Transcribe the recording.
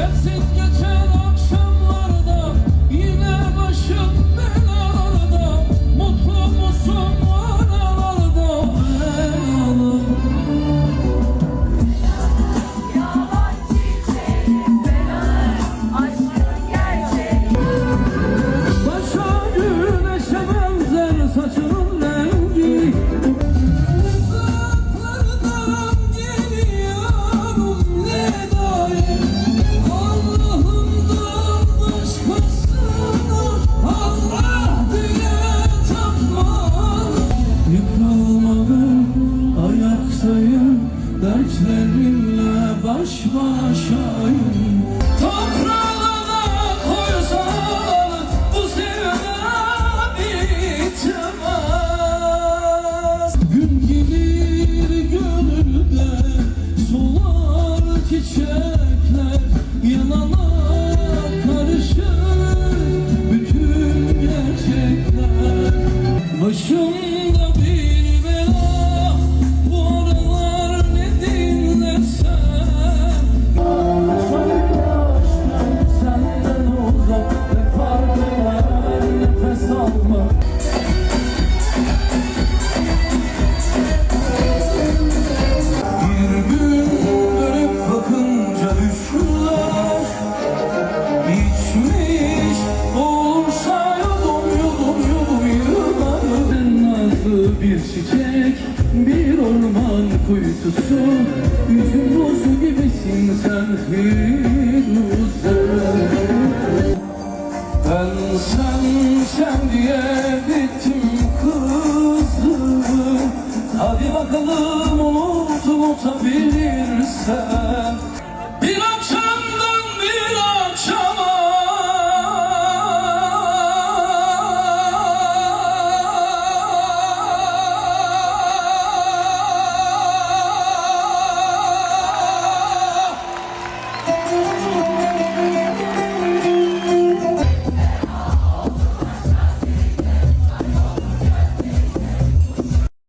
Sensiz geçen Dertlerimle baş başayım. Toprağına koysalar bu sevda bitmez Gün gelir gönülde solar çiçekler Yanana karışır. Bütün gerçekler Başımda bir bir çiçek bir orman kuytusu. Üzüm bozu gibisin sen Firuze ben sen sen diye bittim kızım Hadi bakalım unut unutabilirsen